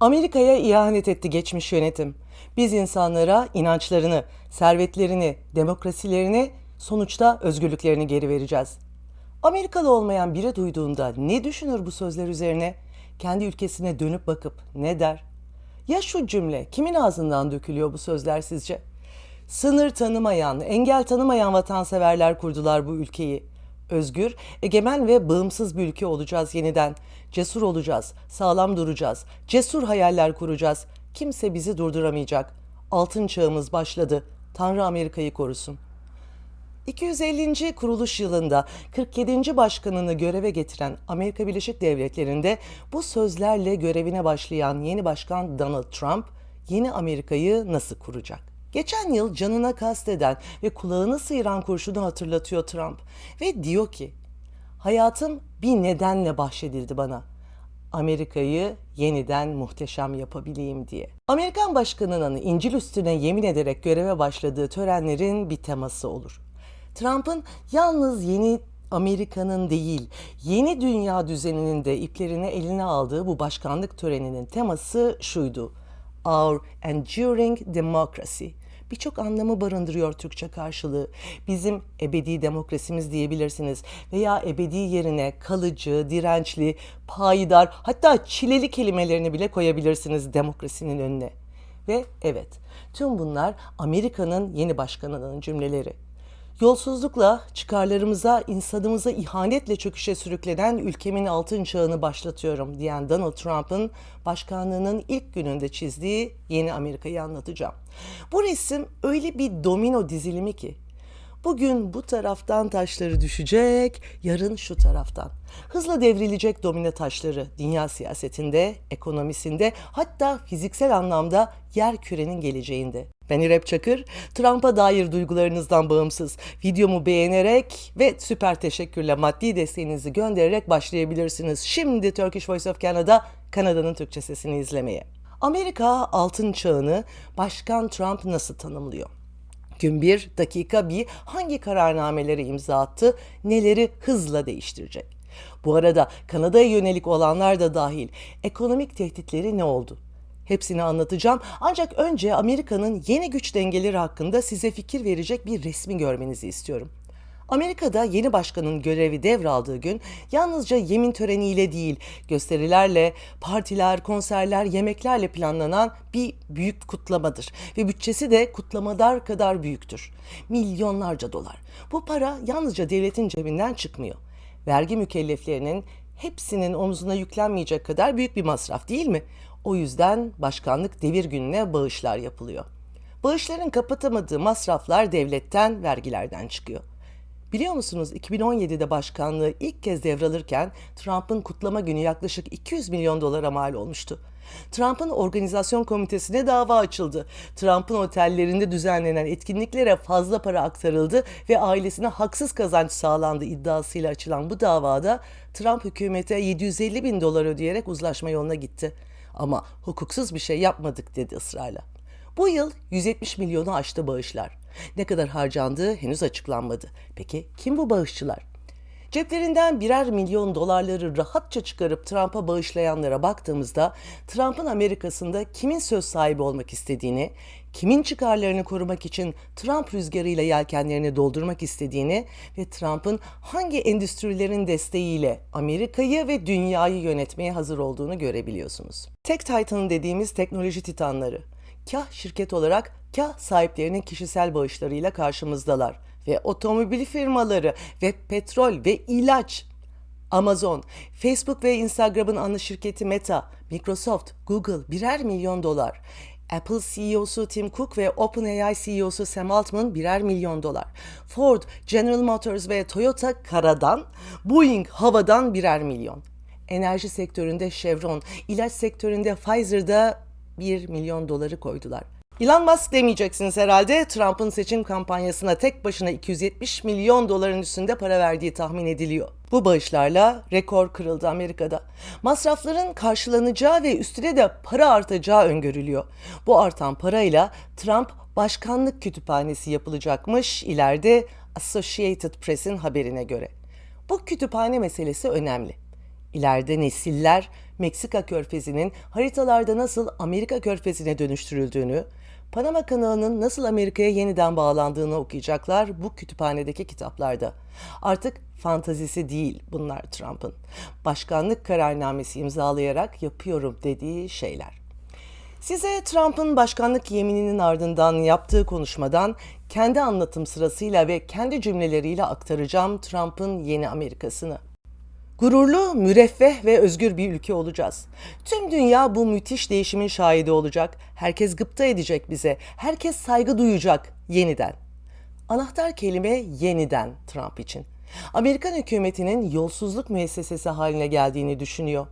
Amerika'ya ihanet etti geçmiş yönetim. Biz insanlara inançlarını, servetlerini, demokrasilerini, sonuçta özgürlüklerini geri vereceğiz. Amerikalı olmayan biri duyduğunda ne düşünür bu sözler üzerine? Kendi ülkesine dönüp bakıp ne der? Ya şu cümle kimin ağzından dökülüyor bu sözler sizce? Sınır tanımayan, engel tanımayan vatanseverler kurdular bu ülkeyi. Özgür, egemen ve bağımsız bir ülke olacağız yeniden. Cesur olacağız, sağlam duracağız, cesur hayaller kuracağız. Kimse bizi durduramayacak. Altın çağımız başladı. Tanrı Amerika'yı korusun. 250. kuruluş yılında 47. başkanını göreve getiren Amerika Birleşik Devletleri'nde bu sözlerle görevine başlayan yeni başkan Donald Trump yeni Amerika'yı nasıl kuracak? Geçen yıl canına kasteden ve kulağını sıyıran kurşunu hatırlatıyor Trump ve diyor ki hayatım bir nedenle bahşedildi bana. Amerika'yı yeniden muhteşem yapabileyim diye. Amerikan başkanının İncil üstüne yemin ederek göreve başladığı törenlerin bir teması olur. Trump'ın yalnız yeni Amerika'nın değil, yeni dünya düzeninin de iplerini eline aldığı bu başkanlık töreninin teması şuydu. Our Enduring Democracy. Birçok anlamı barındırıyor Türkçe karşılığı. Bizim ebedi demokrasimiz diyebilirsiniz. Veya ebedi yerine kalıcı, dirençli, payidar hatta çileli kelimelerini bile koyabilirsiniz demokrasinin önüne. Ve evet, tüm bunlar Amerika'nın yeni başkanının cümleleri. Yolsuzlukla, çıkarlarımıza, insanımıza ihanetle çöküşe sürüklenen ülkemin altın çağını başlatıyorum diyen Donald Trump'ın başkanlığının ilk gününde çizdiği yeni Amerika'yı anlatacağım. Bu resim öyle bir domino dizilimi ki Bugün bu taraftan taşları düşecek, yarın şu taraftan. Hızla devrilecek domino taşları dünya siyasetinde, ekonomisinde, hatta fiziksel anlamda yer kürenin geleceğinde. Ben İrep Çakır, Trump'a dair duygularınızdan bağımsız videomu beğenerek ve süper teşekkürle maddi desteğinizi göndererek başlayabilirsiniz. Şimdi Turkish Voice of Canada, Kanada'nın Türkçe sesini izlemeye. Amerika altın çağını Başkan Trump nasıl tanımlıyor? Gün bir, dakika bir hangi kararnameleri imza attı, neleri hızla değiştirecek? Bu arada Kanada'ya yönelik olanlar da dahil ekonomik tehditleri ne oldu? Hepsini anlatacağım ancak önce Amerika'nın yeni güç dengeleri hakkında size fikir verecek bir resmi görmenizi istiyorum. Amerika'da yeni başkanın görevi devraldığı gün yalnızca yemin töreniyle değil, gösterilerle, partiler, konserler, yemeklerle planlanan bir büyük kutlamadır. Ve bütçesi de kutlamadar kadar büyüktür. Milyonlarca dolar. Bu para yalnızca devletin cebinden çıkmıyor. Vergi mükelleflerinin hepsinin omzuna yüklenmeyecek kadar büyük bir masraf değil mi? O yüzden başkanlık devir gününe bağışlar yapılıyor. Bağışların kapatamadığı masraflar devletten, vergilerden çıkıyor. Biliyor musunuz 2017'de başkanlığı ilk kez devralırken Trump'ın kutlama günü yaklaşık 200 milyon dolara mal olmuştu. Trump'ın organizasyon komitesine dava açıldı. Trump'ın otellerinde düzenlenen etkinliklere fazla para aktarıldı ve ailesine haksız kazanç sağlandı iddiasıyla açılan bu davada Trump hükümete 750 bin dolar ödeyerek uzlaşma yoluna gitti. Ama hukuksuz bir şey yapmadık dedi ısrarla. Bu yıl 170 milyonu aştı bağışlar. Ne kadar harcandığı henüz açıklanmadı. Peki kim bu bağışçılar? Ceplerinden birer milyon dolarları rahatça çıkarıp Trump'a bağışlayanlara baktığımızda Trump'ın Amerika'sında kimin söz sahibi olmak istediğini, kimin çıkarlarını korumak için Trump rüzgarıyla yelkenlerini doldurmak istediğini ve Trump'ın hangi endüstrilerin desteğiyle Amerika'yı ve dünyayı yönetmeye hazır olduğunu görebiliyorsunuz. Tech Titan dediğimiz teknoloji titanları kah şirket olarak kah sahiplerinin kişisel bağışlarıyla karşımızdalar. Ve otomobil firmaları ve petrol ve ilaç Amazon, Facebook ve Instagram'ın ana şirketi Meta, Microsoft, Google birer milyon dolar. Apple CEO'su Tim Cook ve OpenAI CEO'su Sam Altman birer milyon dolar. Ford, General Motors ve Toyota karadan, Boeing havadan birer milyon. Enerji sektöründe Chevron, ilaç sektöründe Pfizer'da 1 milyon doları koydular. Elon Musk demeyeceksiniz herhalde. Trump'ın seçim kampanyasına tek başına 270 milyon doların üstünde para verdiği tahmin ediliyor. Bu bağışlarla rekor kırıldı Amerika'da. Masrafların karşılanacağı ve üstüne de para artacağı öngörülüyor. Bu artan parayla Trump başkanlık kütüphanesi yapılacakmış ileride Associated Press'in haberine göre. Bu kütüphane meselesi önemli. İleride nesiller Meksika körfezinin haritalarda nasıl Amerika körfezine dönüştürüldüğünü, Panama kanalının nasıl Amerika'ya yeniden bağlandığını okuyacaklar bu kütüphanedeki kitaplarda. Artık fantazisi değil bunlar Trump'ın. Başkanlık kararnamesi imzalayarak yapıyorum dediği şeyler. Size Trump'ın başkanlık yemininin ardından yaptığı konuşmadan kendi anlatım sırasıyla ve kendi cümleleriyle aktaracağım Trump'ın yeni Amerikasını. Gururlu, müreffeh ve özgür bir ülke olacağız. Tüm dünya bu müthiş değişimin şahidi olacak. Herkes gıpta edecek bize. Herkes saygı duyacak yeniden. Anahtar kelime yeniden Trump için. Amerikan hükümetinin yolsuzluk müessesesi haline geldiğini düşünüyor.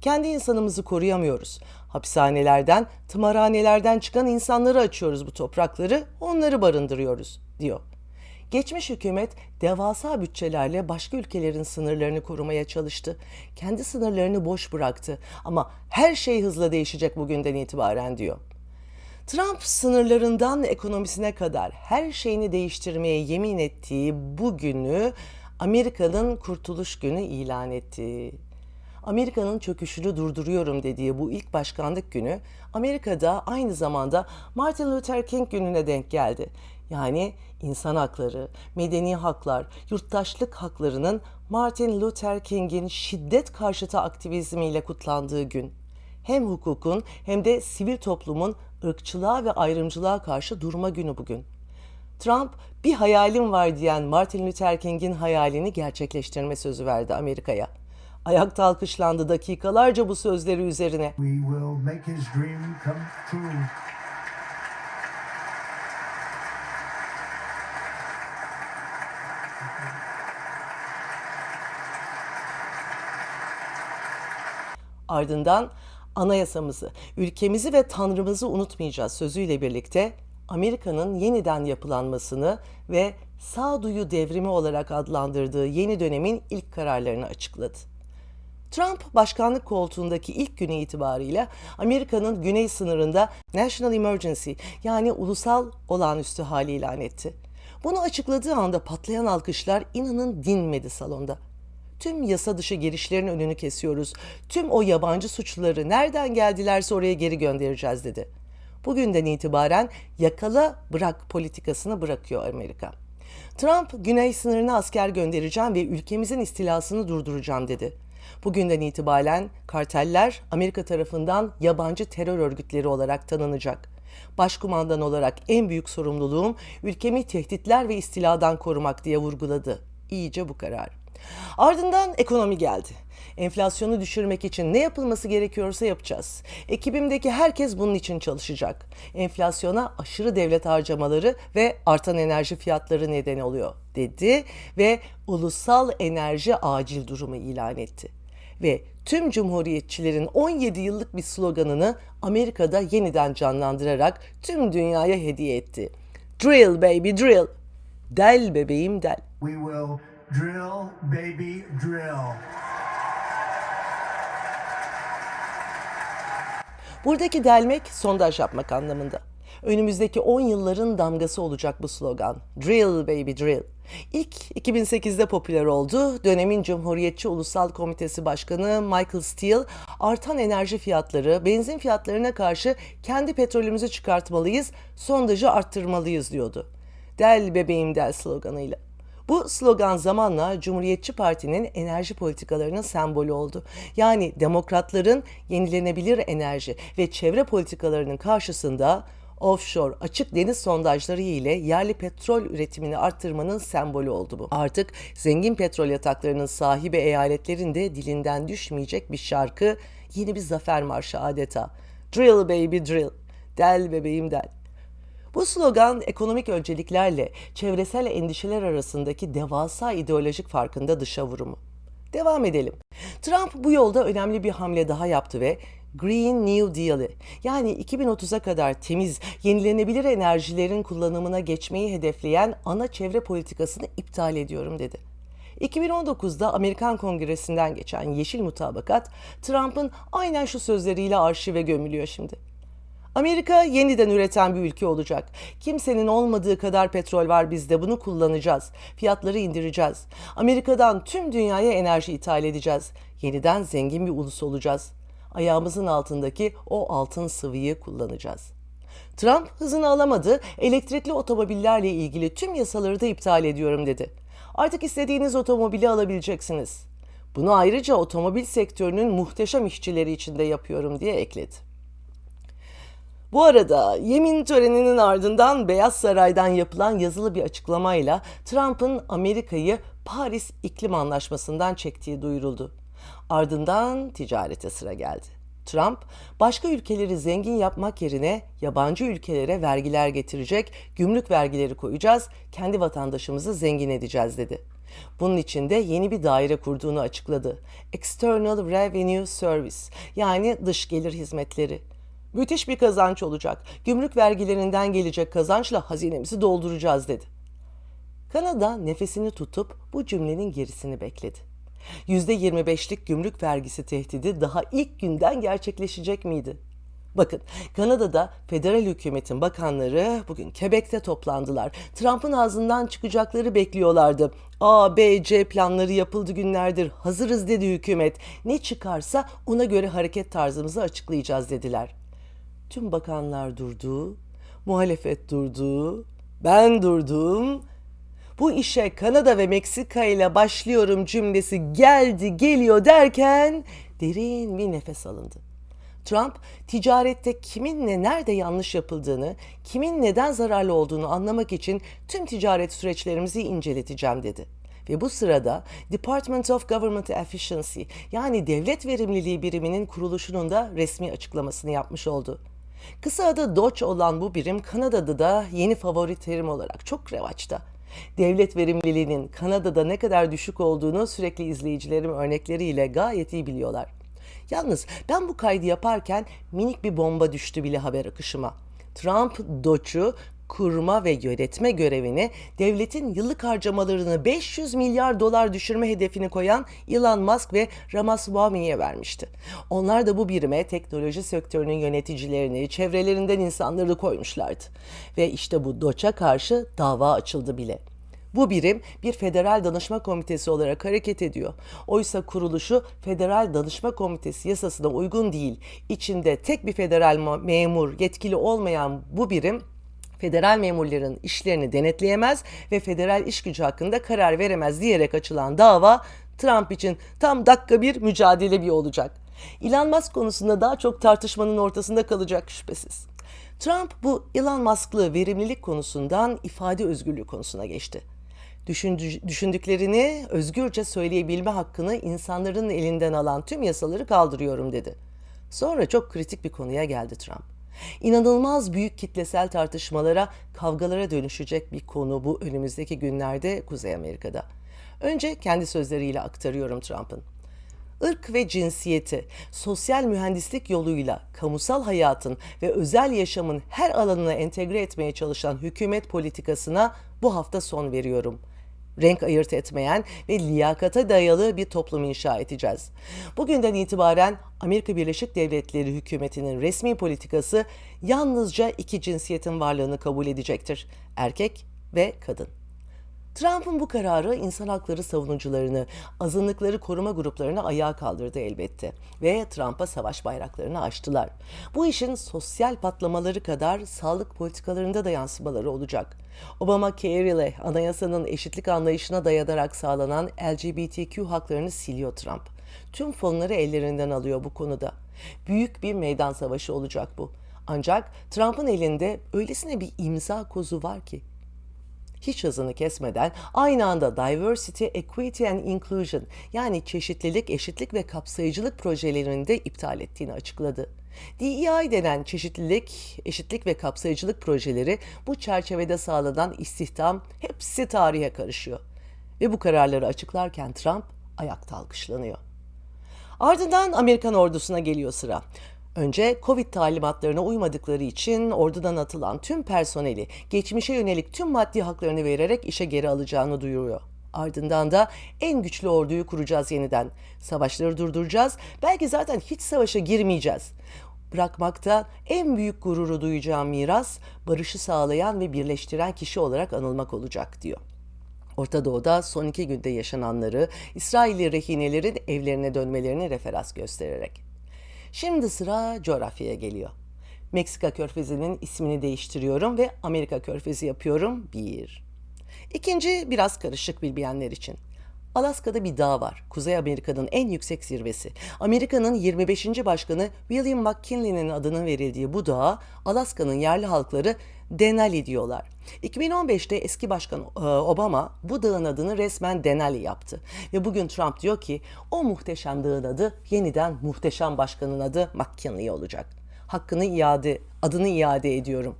Kendi insanımızı koruyamıyoruz. Hapishanelerden, tımarhanelerden çıkan insanları açıyoruz bu toprakları, onları barındırıyoruz, diyor. Geçmiş hükümet devasa bütçelerle başka ülkelerin sınırlarını korumaya çalıştı. Kendi sınırlarını boş bıraktı ama her şey hızla değişecek bugünden itibaren diyor. Trump sınırlarından ekonomisine kadar her şeyini değiştirmeye yemin ettiği bu günü Amerika'nın kurtuluş günü ilan etti. Amerika'nın çöküşünü durduruyorum dediği bu ilk başkanlık günü Amerika'da aynı zamanda Martin Luther King gününe denk geldi. Yani insan hakları, medeni haklar, yurttaşlık haklarının Martin Luther King'in şiddet karşıtı aktivizmiyle kutlandığı gün. Hem hukukun hem de sivil toplumun ırkçılığa ve ayrımcılığa karşı durma günü bugün. Trump bir hayalim var diyen Martin Luther King'in hayalini gerçekleştirme sözü verdi Amerika'ya. Ayakta alkışlandı dakikalarca bu sözleri üzerine. We will make his dream come true. Ardından anayasamızı, ülkemizi ve tanrımızı unutmayacağız sözüyle birlikte Amerika'nın yeniden yapılanmasını ve sağduyu devrimi olarak adlandırdığı yeni dönemin ilk kararlarını açıkladı. Trump başkanlık koltuğundaki ilk günü itibariyle Amerika'nın güney sınırında National Emergency yani ulusal olağanüstü hali ilan etti. Bunu açıkladığı anda patlayan alkışlar inanın dinmedi salonda. Tüm yasa dışı girişlerin önünü kesiyoruz. Tüm o yabancı suçluları nereden geldilerse oraya geri göndereceğiz dedi. Bugünden itibaren yakala bırak politikasını bırakıyor Amerika. Trump güney sınırına asker göndereceğim ve ülkemizin istilasını durduracağım dedi. Bugünden itibaren karteller Amerika tarafından yabancı terör örgütleri olarak tanınacak. Başkumandan olarak en büyük sorumluluğum ülkemi tehditler ve istiladan korumak diye vurguladı. İyice bu karar. Ardından ekonomi geldi. Enflasyonu düşürmek için ne yapılması gerekiyorsa yapacağız. Ekibimdeki herkes bunun için çalışacak. Enflasyona aşırı devlet harcamaları ve artan enerji fiyatları neden oluyor dedi ve ulusal enerji acil durumu ilan etti. Ve tüm cumhuriyetçilerin 17 yıllık bir sloganını Amerika'da yeniden canlandırarak tüm dünyaya hediye etti. Drill baby drill. Del bebeğim del. We will drill, baby, drill. Buradaki delmek sondaj yapmak anlamında. Önümüzdeki 10 yılların damgası olacak bu slogan. Drill baby drill. İlk 2008'de popüler oldu. Dönemin Cumhuriyetçi Ulusal Komitesi Başkanı Michael Steele, artan enerji fiyatları, benzin fiyatlarına karşı kendi petrolümüzü çıkartmalıyız, sondajı arttırmalıyız diyordu. Del bebeğim del sloganıyla. Bu slogan zamanla Cumhuriyetçi Parti'nin enerji politikalarının sembolü oldu. Yani demokratların yenilenebilir enerji ve çevre politikalarının karşısında offshore açık deniz sondajları ile yerli petrol üretimini arttırmanın sembolü oldu bu. Artık zengin petrol yataklarının sahibi eyaletlerin de dilinden düşmeyecek bir şarkı, yeni bir zafer marşı adeta. Drill baby drill, del bebeğim del. Bu slogan ekonomik önceliklerle çevresel endişeler arasındaki devasa ideolojik farkında dışa vurumu. Devam edelim. Trump bu yolda önemli bir hamle daha yaptı ve Green New Deal'i yani 2030'a kadar temiz, yenilenebilir enerjilerin kullanımına geçmeyi hedefleyen ana çevre politikasını iptal ediyorum dedi. 2019'da Amerikan Kongresi'nden geçen Yeşil Mutabakat, Trump'ın aynen şu sözleriyle arşive gömülüyor şimdi. Amerika yeniden üreten bir ülke olacak. Kimsenin olmadığı kadar petrol var bizde. Bunu kullanacağız. Fiyatları indireceğiz. Amerika'dan tüm dünyaya enerji ithal edeceğiz. Yeniden zengin bir ulus olacağız. Ayağımızın altındaki o altın sıvıyı kullanacağız. Trump hızını alamadı. Elektrikli otomobillerle ilgili tüm yasaları da iptal ediyorum dedi. Artık istediğiniz otomobili alabileceksiniz. Bunu ayrıca otomobil sektörünün muhteşem işçileri için de yapıyorum diye ekledi. Bu arada yemin töreninin ardından Beyaz Saray'dan yapılan yazılı bir açıklamayla Trump'ın Amerika'yı Paris İklim Anlaşması'ndan çektiği duyuruldu. Ardından ticarete sıra geldi. Trump, başka ülkeleri zengin yapmak yerine yabancı ülkelere vergiler getirecek, gümrük vergileri koyacağız, kendi vatandaşımızı zengin edeceğiz dedi. Bunun için de yeni bir daire kurduğunu açıkladı. External Revenue Service yani dış gelir hizmetleri. Müthiş bir kazanç olacak. Gümrük vergilerinden gelecek kazançla hazinemizi dolduracağız dedi. Kanada nefesini tutup bu cümlenin gerisini bekledi. %25'lik gümrük vergisi tehdidi daha ilk günden gerçekleşecek miydi? Bakın Kanada'da federal hükümetin bakanları bugün Quebec'te toplandılar. Trump'ın ağzından çıkacakları bekliyorlardı. A, B, C planları yapıldı günlerdir. Hazırız dedi hükümet. Ne çıkarsa ona göre hareket tarzımızı açıklayacağız dediler. Tüm bakanlar durdu, muhalefet durdu, ben durdum. Bu işe Kanada ve Meksika ile başlıyorum cümlesi geldi geliyor derken derin bir nefes alındı. Trump ticarette kiminle nerede yanlış yapıldığını, kimin neden zararlı olduğunu anlamak için tüm ticaret süreçlerimizi inceleteceğim dedi. Ve bu sırada Department of Government Efficiency yani devlet verimliliği biriminin kuruluşunun da resmi açıklamasını yapmış oldu. Kısa adı DOGE olan bu birim Kanada'da da yeni favori terim olarak çok revaçta. Devlet verimliliğinin Kanada'da ne kadar düşük olduğunu sürekli izleyicilerim örnekleriyle gayet iyi biliyorlar. Yalnız ben bu kaydı yaparken minik bir bomba düştü bile haber akışıma. Trump DOGE'u kurma ve yönetme görevini devletin yıllık harcamalarını 500 milyar dolar düşürme hedefini koyan Elon Musk ve Ramaswamy'ye vermişti. Onlar da bu birime teknoloji sektörünün yöneticilerini, çevrelerinden insanları koymuşlardı. Ve işte bu DOÇ'a karşı dava açıldı bile. Bu birim bir federal danışma komitesi olarak hareket ediyor. Oysa kuruluşu Federal Danışma Komitesi yasasına uygun değil. İçinde tek bir federal memur yetkili olmayan bu birim federal memurların işlerini denetleyemez ve federal iş gücü hakkında karar veremez diyerek açılan dava Trump için tam dakika bir mücadele bir olacak. Elon Musk konusunda daha çok tartışmanın ortasında kalacak şüphesiz. Trump bu Elon Musk'lı verimlilik konusundan ifade özgürlüğü konusuna geçti. Düşündü- düşündüklerini özgürce söyleyebilme hakkını insanların elinden alan tüm yasaları kaldırıyorum dedi. Sonra çok kritik bir konuya geldi Trump. İnanılmaz büyük kitlesel tartışmalara, kavgalara dönüşecek bir konu bu önümüzdeki günlerde Kuzey Amerika'da. Önce kendi sözleriyle aktarıyorum Trump'ın. Irk ve cinsiyeti sosyal mühendislik yoluyla kamusal hayatın ve özel yaşamın her alanına entegre etmeye çalışan hükümet politikasına bu hafta son veriyorum. Renk ayırt etmeyen ve liyakata dayalı bir toplum inşa edeceğiz. Bugünden itibaren Amerika Birleşik Devletleri hükümetinin resmi politikası yalnızca iki cinsiyetin varlığını kabul edecektir. Erkek ve kadın. Trump'ın bu kararı insan hakları savunucularını, azınlıkları koruma gruplarını ayağa kaldırdı elbette ve Trump'a savaş bayraklarını açtılar. Bu işin sosyal patlamaları kadar sağlık politikalarında da yansımaları olacak. Obamacare ile anayasanın eşitlik anlayışına dayanarak sağlanan LGBTQ haklarını siliyor Trump. Tüm fonları ellerinden alıyor bu konuda. Büyük bir meydan savaşı olacak bu. Ancak Trump'ın elinde öylesine bir imza kozu var ki hiç hızını kesmeden aynı anda Diversity, Equity and Inclusion yani çeşitlilik, eşitlik ve kapsayıcılık projelerini de iptal ettiğini açıkladı. DEI denen çeşitlilik, eşitlik ve kapsayıcılık projeleri bu çerçevede sağlanan istihdam hepsi tarihe karışıyor. Ve bu kararları açıklarken Trump ayakta alkışlanıyor. Ardından Amerikan ordusuna geliyor sıra. Önce Covid talimatlarına uymadıkları için ordudan atılan tüm personeli geçmişe yönelik tüm maddi haklarını vererek işe geri alacağını duyuruyor. Ardından da en güçlü orduyu kuracağız yeniden. Savaşları durduracağız. Belki zaten hiç savaşa girmeyeceğiz. Bırakmakta en büyük gururu duyacağım miras barışı sağlayan ve birleştiren kişi olarak anılmak olacak diyor. Orta Doğu'da son iki günde yaşananları İsrailli rehinelerin evlerine dönmelerini referans göstererek. Şimdi sıra coğrafyaya geliyor. Meksika körfezinin ismini değiştiriyorum ve Amerika körfezi yapıyorum. Bir. İkinci biraz karışık bilmeyenler için. Alaska'da bir dağ var. Kuzey Amerika'nın en yüksek zirvesi. Amerika'nın 25. başkanı William McKinley'nin adının verildiği bu dağa Alaska'nın yerli halkları Denali diyorlar. 2015'te eski başkan e, Obama bu dağın adını resmen Denali yaptı. Ve bugün Trump diyor ki o muhteşem dağın adı yeniden muhteşem başkanın adı McKinley olacak. Hakkını iade, adını iade ediyorum.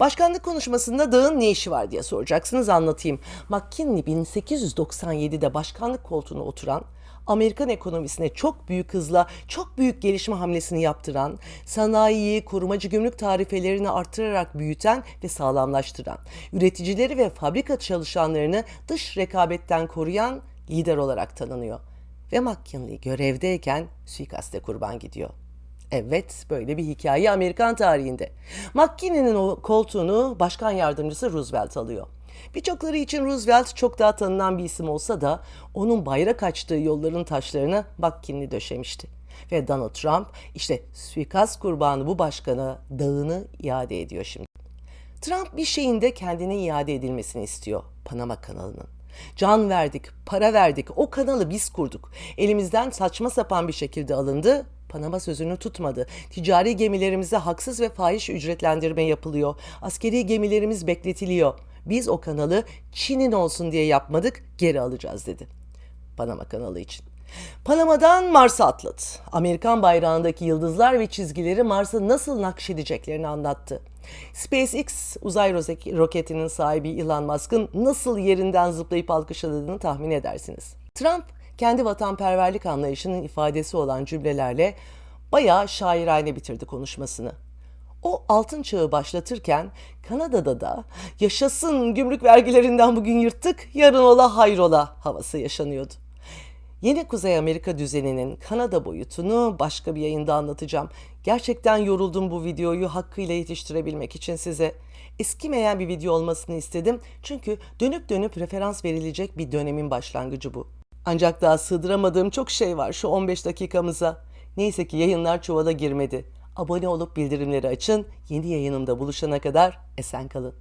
Başkanlık konuşmasında dağın ne işi var diye soracaksınız anlatayım. McKinley 1897'de başkanlık koltuğuna oturan, Amerikan ekonomisine çok büyük hızla çok büyük gelişme hamlesini yaptıran, sanayiyi, korumacı gümrük tarifelerini artırarak büyüten ve sağlamlaştıran, üreticileri ve fabrika çalışanlarını dış rekabetten koruyan lider olarak tanınıyor. Ve McKinley görevdeyken suikaste kurban gidiyor. Evet, böyle bir hikaye Amerikan tarihinde. McKinley'nin o koltuğunu başkan yardımcısı Roosevelt alıyor. Birçokları için Roosevelt çok daha tanınan bir isim olsa da onun bayrak açtığı yolların taşlarını McKinley döşemişti. Ve Donald Trump işte suikast kurbanı bu başkana dağını iade ediyor şimdi. Trump bir şeyin de kendine iade edilmesini istiyor. Panama kanalının. Can verdik, para verdik, o kanalı biz kurduk. Elimizden saçma sapan bir şekilde alındı, Panama sözünü tutmadı. Ticari gemilerimize haksız ve fahiş ücretlendirme yapılıyor. Askeri gemilerimiz bekletiliyor. Biz o kanalı Çin'in olsun diye yapmadık, geri alacağız dedi. Panama kanalı için. Panama'dan Mars'a atladı. Amerikan bayrağındaki yıldızlar ve çizgileri Mars'a nasıl nakşedeceklerini anlattı. SpaceX uzay roketinin sahibi Elon Musk'ın nasıl yerinden zıplayıp alkışladığını tahmin edersiniz. Trump kendi vatanperverlik anlayışının ifadesi olan cümlelerle bayağı şairane bitirdi konuşmasını. O altın çağı başlatırken Kanada'da da yaşasın gümrük vergilerinden bugün yırttık yarın ola hayrola havası yaşanıyordu. Yeni Kuzey Amerika düzeninin Kanada boyutunu başka bir yayında anlatacağım. Gerçekten yoruldum bu videoyu hakkıyla yetiştirebilmek için size. Eskimeyen bir video olmasını istedim çünkü dönüp dönüp referans verilecek bir dönemin başlangıcı bu. Ancak daha sığdıramadığım çok şey var şu 15 dakikamıza. Neyse ki yayınlar çuvala girmedi. Abone olup bildirimleri açın. Yeni yayınımda buluşana kadar esen kalın.